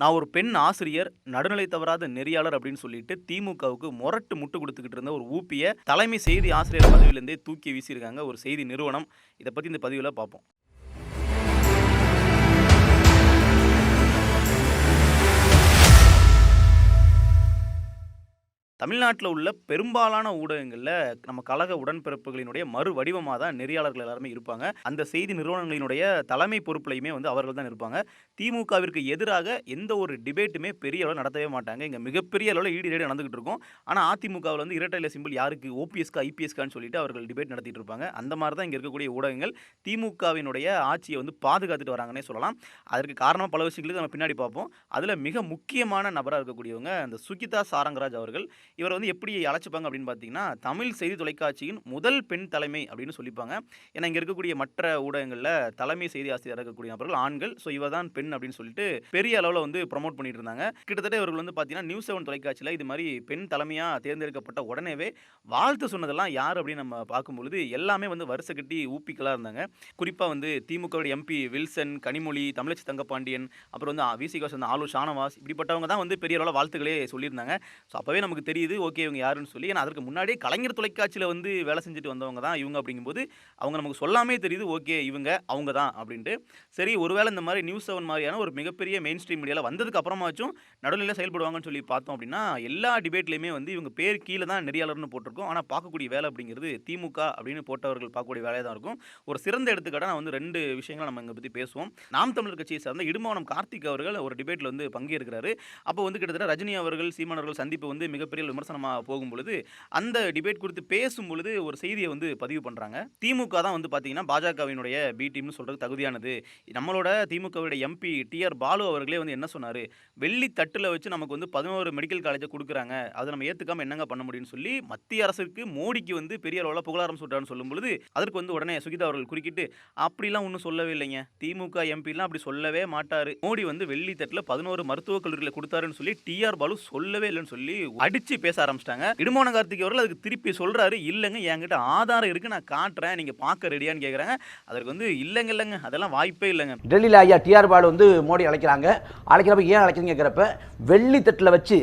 நான் ஒரு பெண் ஆசிரியர் நடுநிலை தவறாத நெறியாளர் அப்படின்னு சொல்லிட்டு திமுகவுக்கு முரட்டு முட்டு கொடுத்துக்கிட்டு இருந்த ஒரு ஊப்பிய தலைமை செய்தி ஆசிரியர் பதவியிலேருந்தே தூக்கி வீசியிருக்காங்க ஒரு செய்தி நிறுவனம். இதை பற்றி இந்த பதிவில் பார்ப்போம். தமிழ்நாட்டில் உள்ள பெரும்பாலான ஊடகங்களில் நம்ம கழக உடன்பிறப்புகளினுடைய மறு வடிவமாக தான் நெறியாளர்கள் எல்லாருமே இருப்பாங்க. அந்த செய்தி நிறுவனங்களினுடைய தலைமை பொறுப்புலையுமே வந்து அவர்கள் தான் இருப்பாங்க. திமுகவிற்கு எதிராக எந்த ஒரு டிபேட்டுமே பெரிய அளவில் நடத்தவே மாட்டாங்க. இங்கே மிகப்பெரிய அளவில் ஈடு ரேடு நடந்துகிட்டு இருக்கும். ஆனால் அதிமுகவில் வந்து இரட்டையில சிம்பிள் யாருக்கு? ஓபிஎஸ்கா ஐபிஎஸ்கான்னு சொல்லிட்டு அவர்கள் டிபேட் நடத்திட்டு இருப்பாங்க. அந்த மாதிரி தான் இங்கே இருக்கக்கூடிய ஊடகங்கள் திமுகவினுடைய ஆட்சியை வந்து பாதுகாத்துட்டு வராங்கன்னே சொல்லலாம். அதற்கு காரணமாக பல விஷயங்களுக்கு நம்ம பின்னாடி பார்ப்போம். அதில் மிக முக்கியமான நபராக இருக்கக்கூடியவங்க அந்த சுகிதா சாரங்கராஜ் அவர்கள். இவர் வந்து எப்படி அழைச்சிப்பாங்க அப்படின்னு பார்த்தீங்கன்னா தமிழ் செய்தி தொலைக்காட்சியின் முதல் பெண் தலைமை அப்படின்னு சொல்லிப்பாங்க. ஏன்னா இங்கே இருக்கக்கூடிய மற்ற ஊடகங்களில் தலைமை செய்தி ஆசிரியர் இருக்கக்கூடிய நபர்கள் ஆண்கள். ஸோ இவர் தான் பெண் அப்படின்னு சொல்லிட்டு பெரிய அளவில் வந்து ப்ரொமோட் பண்ணிட்டு இருந்தாங்க. கிட்டத்தட்ட இவர்கள் வந்து பார்த்தீங்கன்னா நியூஸ் செவன் தொலைக்காட்சியில் இது மாதிரி பெண் தலைமையாக தேர்ந்தெடுக்கப்பட்ட உடனேவே வாழ்த்து சொன்னதெல்லாம் யார் அப்படின்னு நம்ம பார்க்கும்பொழுது எல்லாமே வந்து வருஷ கட்டி ஊப்பிக்கலாக இருந்தாங்க. குறிப்பாக வந்து திமுகவுடைய எம்பி வில்சன் கனிமொழி தமிழச்சி தங்கப்பாண்டியன் அப்புறம் வந்து விசிகாஸ் வந்து ஆலு ஷானவாஸ் இப்படிப்பட்டவங்க தான் வந்து பெரிய அளவில் வாழ்த்துக்களே சொல்லியிருந்தாங்க. ஸோ அப்போவே நமக்கு தெரியுது ஓகே இவங்க யாருன்னு சொல்லி ஏன்னா அதற்கு முன்னாடியே கலைஞர் தொலைக்காட்சியில் வந்து வேலை செஞ்சுட்டு வந்தவங்க தான் இவங்க அப்படிங்கும்போது அவங்க நமக்கு சொல்லாமே தெரியுது ஓகே இவங்க அவங்க தான் அப்படின்ட்டு. சரி ஒருவேளை இந்த மாதிரி நியூஸ் செவன் மாதிரியான ஒரு மிகப்பெரிய மெயின் ஸ்ட்ரீம் மீடியாவில் வந்ததுக்கு அப்புறமாச்சும் நடுநிலையில் செயல்படுவாங்கன்னு சொல்லி பார்த்தோம் அப்படின்னா எல்லா டிபேட்லையுமே வந்து இவங்க பேர் கீழே தான் நெறியாளர்னு போட்டிருக்கோம். ஆனால் பார்க்கக்கூடிய வேலை அப்படிங்கிறது திமுக அப்படின்னு போட்டவர்கள் பார்க்கக்கூடிய வேலையாக தான் இருக்கும். ஒரு சிறந்த எடுத்துக்காட்டாக நான் வந்து ரெண்டு விஷயங்களை நம்ம இங்கே பற்றி பேசுவோம். நாம் தமிழர் கட்சியை சார்ந்த இடுமானம் கார்த்திக் அவர்கள் ஒரு டிபேட்டில் வந்து பங்கேற்கிறாரு. அப்போ வந்து கிட்டத்தட்ட ரஜினி அவர்கள் சீமானவர்கள் சந்திப்பு வந்து மிகப்பெரிய விமர்சனமாக போகும் பொழுது அந்த டிபேட் குறித்து பேசும் பொழுது ஒரு செய்தியை வந்து பதிவு பண்ணுறாங்க திமுக தான் வந்து பார்த்தீங்கன்னா பாஜகவினுடைய பி டீம்னு சொல்கிறது தகுதியானது. நம்மளோட திமுகவுடைய எம்பி டிஆர் பாலு அவர்களே வந்து என்ன சொன்னார்? வெள்ளி தட்டில் வச்சு நமக்கு வந்து பதினோரு மெடிக்கல் காலேஜை கொடுக்குறாங்க. அதை நம்ம ஏற்றுக்காம என்னங்க பண்ண முடியும்னு சொல்லி மத்திய அரசுக்கு மோடிக்கு வந்து பெரிய அளவில் புகழாரம் சொல்கிறான்னு சொல்லும் பொழுது அதற்கு வந்து உடனே சுகிதா அவர்கள் குறுக்கிட்டு அப்படிலாம் ஒன்றும் சொல்லவே இல்லைங்க. திமுக எம்பிலாம் அப்படி சொல்லவே மாட்டார். மோடி வந்து வெள்ளி தட்டில் பதினோரு மருத்துவக் கல்லூரியில் கொடுத்தாருன்னு சொல்லி டிஆர் பாலு சொல்லவே இல்லைன்னு சொல்லி அடித்து பேச ஆரம்பிச்சிட்டாங்க. இடுமோன கார்த்திக் அவர்கள் அதுக்கு திருப்பி சொல்கிறாரு இல்லைங்க என்கிட்ட ஆதாரம் இருக்கு நான் காட்டுறேன் நீங்கள் பார்க்க ரெடியான்னு கேட்குறாங்க அதற்கு வந்து இல்லைங்க இல்லைங்க அதெல்லாம் வாய்ப்பே இல்லைங்க. டெல்லியில் ஐயா டிஆர் பாலு வந்து மோடி அழைக்கிறாங்க. அழைக்கிறப்ப ஏன் அழைக்கிறீங்க கேட்குறப்ப வெள்ளி தட்டில் வச்சு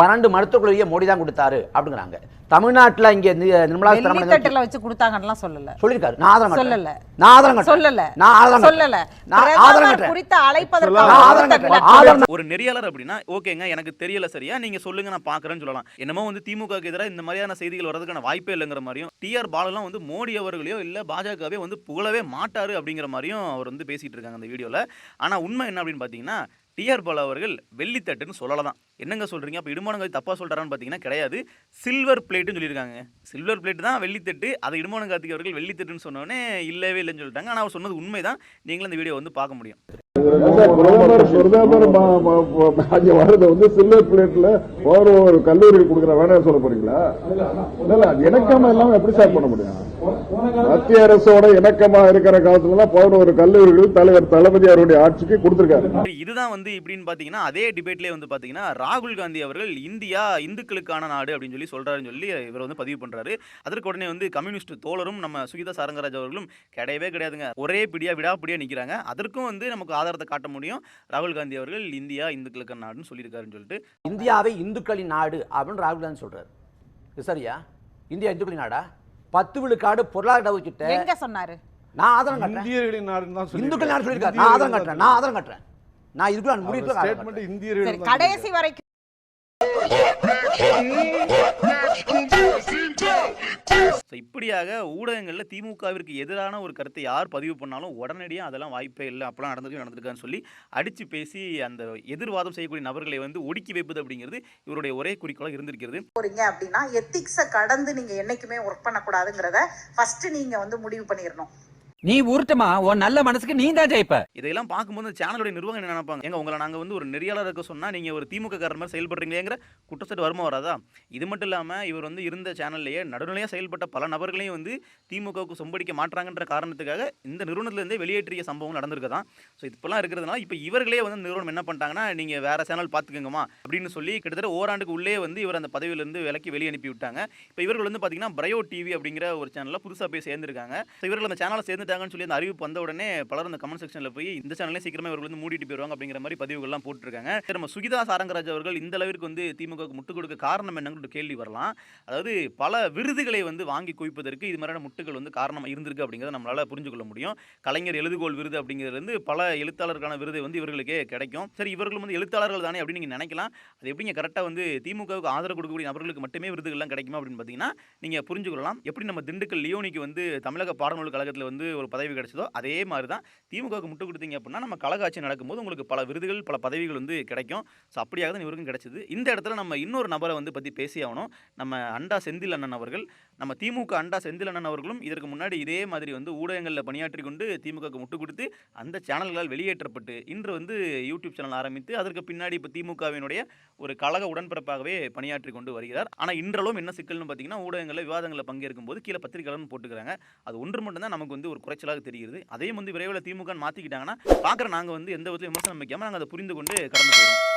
பன்னெண்டு மருத்துவக் கல்லூரியை மோடி தான் கொடுத்தாரு அப்படிங்கிறாங்க தமிழ்நாட்டில் இங்கே நிர்மலா சீதாராமன் வச்சு கொடுத்தாங்கலாம் சொல்லல சொல்லியிருக்காரு நான் காட்டுறேன். சொல்லல. நான். சொல்லல நான். சொல்லல நான். குறித்து அழைப்பதற்கு ஒரு நெறியாளர் அப்படின்னா ஓகேங்க எனக்கு தெரியல சரியா நீங்க சொல்லுங்க நான் பார்க்கறேன்னு சொல்லலாம் என்னமோ வந்து திமுகவுக்கு எதிராக இந்த மாதிரியான செய்திகள் வர்றதுக்கான வாய்ப்பே இல்லைங்கிற மாதிரியும் டிஆர் பாலெல்லாம் வந்து மோடி அவர்களையோ இல்ல பாஜகவே வந்து புகழவே மாட்டாரு அப்படிங்கிற மாதிரியும் அவர் வந்து பேசிட்டு இருக்காங்க அந்த வீடியோல ஆனா உண்மை என்ன அப்படின்னு பாத்தீங்கன்னா டிஆர் பாலா அவர்கள் வெள்ளித்தட்டுன்னு சொல்லலாம் என்னங்க சொல்கிறீங்க அப்போ இடுமானங்கள் தப்பாக சொல்றான்னு பார்த்தீங்கன்னா கிடையாது. சில்வர் பிளேட்டுன்னு சொல்லியிருக்காங்க. சில்வர் பிளேட் தான் வெள்ளித்தட்டு. அதை இடுமான கார்த்திக் அவர்கள் வெள்ளித்தட்டுன்னு சொன்னோடனே இல்லவே இல்லைன்னு சொல்லிட்டாங்க. ஆனால் அவர் சொன்னது உண்மை தான் நீங்களும் இந்த வீடியோ வந்து பார்க்க முடியும். பிரதமர் பிரதமர் அங்க வர்றத வந்து சில்வர் பிளேட்ல ஒரு ஒரு கல்லூரிக்கு கொடுக்குற வேணாம் சொல்ல போறீங்களா? இல்ல இல்ல அது இணக்கமா இல்லாம எப்படி சார் பண்ண முடியும்? மத்திய அரசோட இணக்கமா இருக்கிற காலத்துல பதினோரு கல்லூரிகள் தலைவர் தளபதி அவருடைய ஆட்சிக்கு கொடுத்திருக்காரு. இதுதான் வந்து இப்படின்னு பாத்தீங்கன்னா அதே டிபேட்லயே வந்து பாத்தீங்கன்னா ராகுல் காந்தி அவர்கள் இந்தியா இந்துக்களுக்கான நாடு அப்படின்னு சொல்லி சொல்றாருன்னு சொல்லி இவர் வந்து பதிவு பண்றாரு. அதற்கு உடனே வந்து கம்யூனிஸ்ட் தோழரும் நம்ம சுகிதா சாரங்கராஜ் அவர்களும் கிடையவே கிடையாதுங்க. ஒரே பிடியா விடாப்பிடியா நிக்கிறாங்க. அதற்கும் வந்து நமக்கு ஆதாரத்தை காட்ட முடியும். ராகுல் காந்தி அவர்கள் இந்தியா இந்துக்களுக்கான நாடுன்னு சொல்லியிருக்காருன்னு சொல்லிட்டு. இந்தியாவை இந்துக்களின் நாடு அப்படின்னு ராகுல் காந்தி சொல்றாரு. இது சரியா? இந்தியா இந்துக்களின் நாடா? பத்து விழுக்காடு பொருளாதார ஒதுக்கிட்ட எங்க சொன்னாரு? நான் ஆதாரம் காட்டுறேன். இந்தியர்களின் நாடுன்னு தான் இந்துக்கள் நாடு சொல்லியிருக்காரு. நான் ஆதாரம் காட்டுறேன். நான் ஆதாரம் காட்டுறேன். நான் இதுக்குள்ள இந்தியர்கள் கடைசி வரைக்கும் இப்படியாக ஊடகங்களில் திமுகவிற்கு எதிரான ஒரு கருத்தை யார் பதிவு பண்ணாலும் உடனடியாக அதெல்லாம் வாய்ப்பே இல்லை. அப்பெல்லாம் நடந்திருக்கு நடந்திருக்கான்னு சொல்லி அடித்து பேசி அந்த எதிர்வாதம் செய்யக்கூடிய நபர்களை வந்து ஒடுக்கி வைப்பது அப்படிங்கிறது இவருடைய ஒரே குறிக்கோளாக இருந்திருக்கிறது. போறீங்க அப்படின்னா எத்திக்ஸை கடந்து நீங்க என்னைக்குமே ஒர்க் பண்ணக்கூடாதுங்கிறத ஃபர்ஸ்ட் நீங்க வந்து முடிவு பண்ணிடணும் நீ உருட்டுமா? உன் நல்ல மனசுக்கு நீ தான் ஜெயிப்ப. இதையெல்லாம் பார்க்கும்போது சேனலோட சேனலுடைய நிர்வாகம் என்ன நினைப்பாங்க? எங்க உங்களை நாங்கள் வந்து ஒரு நெறியாளர் இருக்க சொன்னால் நீங்கள் ஒரு திமுக காரர் மாதிரி செயல்படுறீங்களேங்கிற குற்றச்சாட்டு வருமா வராதா? இது மட்டும் இல்லாமல் இவர் வந்து இருந்த சேனல்லையே நடுநிலையாக செயல்பட்ட பல நபர்களையும் வந்து திமுகவுக்கு சொம்படிக்க மாட்டாங்கன்ற காரணத்துக்காக இந்த நிறுவனத்திலிருந்தே வெளியேற்றிய சம்பவம் நடந்திருக்கதான். ஸோ இப்பெல்லாம் இருக்கிறதுனால இப்போ இவர்களே வந்து நிறுவனம் என்ன பண்ணிட்டாங்கன்னா நீங்கள் வேற சேனல் பார்த்துக்கோங்கம்மா அப்படின்னு சொல்லி கிட்டத்தட்ட ஓராண்டுக்கு உள்ளே வந்து இவர் அந்த பதவியிலிருந்து விலக்கி வெளியே அனுப்பி விட்டாங்க இப்போ இவர்கள் வந்து பார்த்தீங்கன்னா பிரயோ டிவி அப்படிங்கிற ஒரு சேனலில் புதுசாக போய் சேர்ந்திருக்காங்க. ஸோ இவர்கள் அந்த சேனலை சேர்ந்து எடுத்தாங்கன்னு சொல்லி அந்த அறிவிப்பு வந்த உடனே பலர் அந்த கமெண்ட் செக்ஷனில் போய் இந்த சேனலே சீக்கிரமே அவர்கள் வந்து மூடிட்டு போயிருவாங்க அப்படிங்கிற மாதிரி பதிவுகள்லாம் போட்டிருக்காங்க. சரி, நம்ம சுகிதா சாரங்கராஜ் அவர்கள் இந்த அளவிற்கு வந்து திமுகவுக்கு முட்டு கொடுக்க காரணம் என்னங்கிற கேள்வி வரலாம். அதாவது பல விருதுகளை வந்து வாங்கி குவிப்பதற்கு இது மாதிரியான முட்டுகள் வந்து காரணம் இருந்திருக்கு அப்படிங்கிறத நம்மளால புரிஞ்சு கொள்ள முடியும். கலைஞர் எழுதுகோள் விருது அப்படிங்கிறது பல எழுத்தாளருக்கான விருது வந்து இவர்களுக்கே கிடைக்கும். சரி இவர்களும் வந்து எழுத்தாளர்கள் தானே அப்படின்னு நீங்கள் நினைக்கலாம். அது எப்படிங்க கரெக்டாக வந்து திமுகவுக்கு ஆதரவு கொடுக்கக்கூடிய நபர்களுக்கு மட்டுமே விருதுகள்லாம் கிடைக்குமா அப்படின்னு பார்த்தீங்கன்னா நீங்கள் புரிஞ்சு கொள்ளலாம் எப்படி நம்ம திண்டுக்கல் லியோனிக்கு வந்து தமிழக பாடநூல் கழகத்தில் வந்து ஒரு பதவி கிடைச்சதோ அதே மாதிரி தான் திமுகவுக்கு முட்டு கொடுத்தீங்க அப்படின்னா நம்ம கலகாட்சி நடக்கும்போது உங்களுக்கு பல விருதுகள் பல பதவிகள் வந்து கிடைக்கும். ஸோ அப்படியாக தான் இவருக்கும் கிடைச்சது. இந்த இடத்துல நம்ம இன்னொரு நபரை வந்து பற்றி பேசி ஆகணும். நம்ம அண்டா செந்தில் அண்ணன் அவர்கள் நம்ம திமுக அண்டா செந்திலண்ணன் அவர்களும் இதற்கு முன்னாடி இதே மாதிரி வந்து ஊடகங்களில் பணியாற்றி கொண்டு திமுகவுக்கு முட்டு கொடுத்து அந்த சேனல்களால் வெளியேற்றப்பட்டு இன்று வந்து யூடியூப் சேனல் ஆரம்பித்து அதற்கு பின்னாடி இப்போ திமுகவினுடைய ஒரு கழக உடன்பிறப்பாகவே பணியாற்றி கொண்டு வருகிறார். ஆனால் இன்றளவும் என்ன சிக்கல்னு பார்த்தீங்கன்னா ஊடகங்களில் விவாதங்களில் பங்கேற்கும் போது கீழே பத்திரிகையாளர்னு போட்டுக்கிறாங்க. அது ஒன்று மட்டும்தான் நமக்கு வந்து ஒரு குறைச்சலாக தெரிகிறது. அதையும் வந்து விரைவில் திமுக மாற்றிக்கிட்டாங்கன்னா பார்க்குற நாங்கள் வந்து எந்த விதத்தில் விமர்சனம் வைக்காமல் நாங்கள் அதை புரிந்து கொண்டு கடந்து போயிடும்